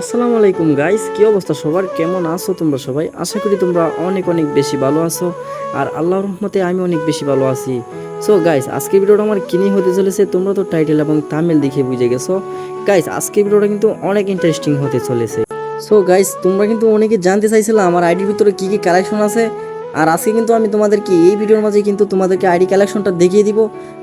আসসালামু আলাইকুম গাইস কি অবস্থা সবার? কেমন আছো তোমরা সবাই? আশা করি তোমরা অনেক অনেক বেশি ভালো আছো আর আল্লাহর রহমতে আমি অনেক বেশি ভালো আছি। সো গাইস আজকে ভিডিওটা আমার কিনি হতে চলেছে। তোমরা তো টাইটেল এবং তামিল দেখে বুঝে গেছো। গাইস আজকে ভিডিওটা কিন্তু অনেক ইন্টারেস্টিং হতে চলেছে। সো গাইস তোমরা কিন্তু অনেকে জানতে চাইছিলে আমার আইডির ভিতরে কি কি কালেকশন আছে? আর আজকে কিন্তু আমি তোমাদেরকে এই ভিডিওর মাঝে কিন্তু তোমাদেরকে আইডি কালেকশনটা দেখিয়ে দিব।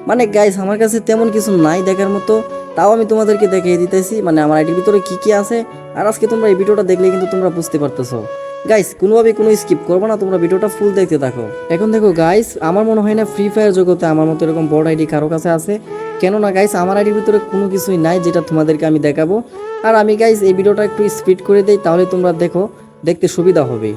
মানে গাইস আমার কাছে তেমন কিছু নাই দেখার মতো। তাও আমি তোমাদেরকে দেখিয়ে দিতেছি মানে আমার আইডির ভিতরে কী কী আছে। আর আজকে তোমরা এই ভিডিওটা দেখলে কিন্তু তোমরা বুঝতে পারতেছো। গাইস কোনোভাবে কোনো স্কিপ করব না, তোমরা ভিডিওটা ফুল দেখতে থাকো। এখন দেখো গাইস আমার মনে হয় না ফ্রি ফায়ার জগতে আমার মতো এরকম বড় আইডি কারও কাছে আছে। কেননা গাইস আমার আইডির ভিতরে কোনো কিছুই নাই যেটা তোমাদেরকে আমি দেখাবো। আর আমি গাইস এই ভিডিওটা একটু স্পিড করে দেই, তাহলে তোমরা দেখো, দেখতে সুবিধা হবে।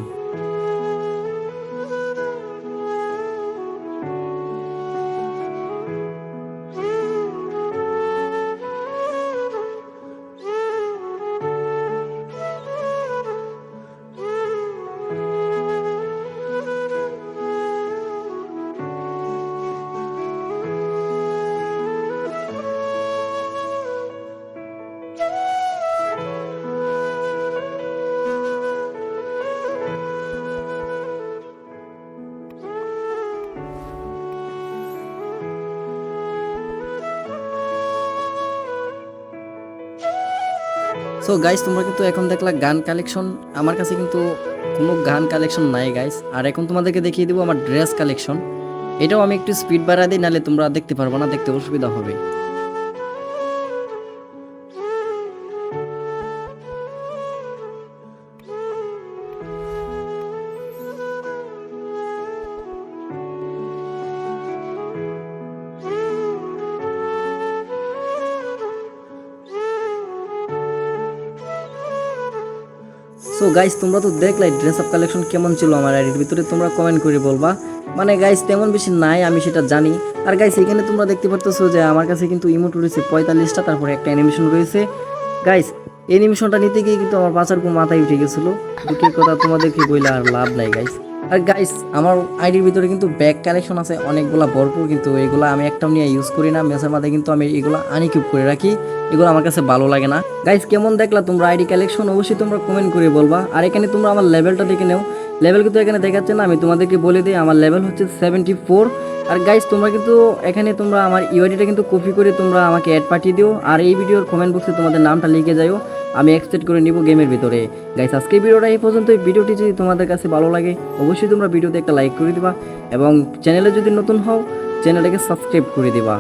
সো গাইস তোমরা কিন্তু এখন দেখলা গান কালেকশন আমার কাছে কিন্তু কোনো গান কালেকশন নাই গাইস আর এখন তোমাদেরকে দেখিয়ে দেবো আমার ড্রেস কালেকশন এটাও আমি একটু স্পিড বাড়া দিই, নাহলে তোমরা দেখতে পারব না, দেখতে অসুবিধা হবে। সো গাইস তোমরা তো দেখলাই ড্রেস আপ কালেকশন কেমন ছিল আমার আইডির ভিতরে তোমরা কমেন্ট করে বলবা। মানে গাইস তেমন বেশি নাই, আমি সেটা জানি। আর গাইস এখানে তোমরা দেখতে পারতেছো যে আমার কাছে কিন্তু ইমোট রয়েছে পঁয়তাল্লিশটা, তারপরে একটা অ্যানিমেশন রয়েছে। গাইস অ্যানিমেশনটা নিতে গিয়ে কিন্তু আমার কোনো মাথায় উঠে গেছিল। দুঃখের কথা তোমাদেরকে বইলে আর লাভ নাই গাইস আর গাইস আমার আইডির ভিতরে কিন্তু ব্যাগ কালেকশন আছে, অনেকগুলা ভরপুর কিন্তু। এগুলা আমি একটাও নিয়ে ইউজ করি না, মেসের মাথায় কিন্তু আমি এগুলো আনকিউব করে রাখি। এগুলো আমার কাছে ভালো লাগে না। গাইস কেমন দেখলা তোমরা আইডি কালেকশন অবশ্যই তোমরা কমেন্ট করে বলবা। আর এখানে তোমরা আমার লেভেলটা দেখে নেও। লেভেল কিন্তু এখানে দেখাচ্ছে না, আমি তোমাদেরকে বলে দিই, আমার লেভেল হচ্ছে সেভেন্টি ফোর আর গাইস তোমরা কিন্তু এখানে তোমরা আমার ইউআইডিটা কিন্তু কপি করে তোমরা আমাকে অ্যাড পাঠিয়ে দিও। আর এই ভিডিওর কমেন্ট বক্সে তোমাদের নামটা লিখে যাও আমি এক্সপেক্ট করে নিব গেমের ভিতরে। গাইস আজকে ভিডিওটা এই পর্যন্ত ভিডিওটি যদি তোমাদের কাছে ভালো লাগে, অবশ্যই তোমরা ভিডিওতে একটা লাইক করে দিবা এবং চ্যানেলে যদি নতুন হও চ্যানেলটাকে সাবস্ক্রাইব করে দিবা।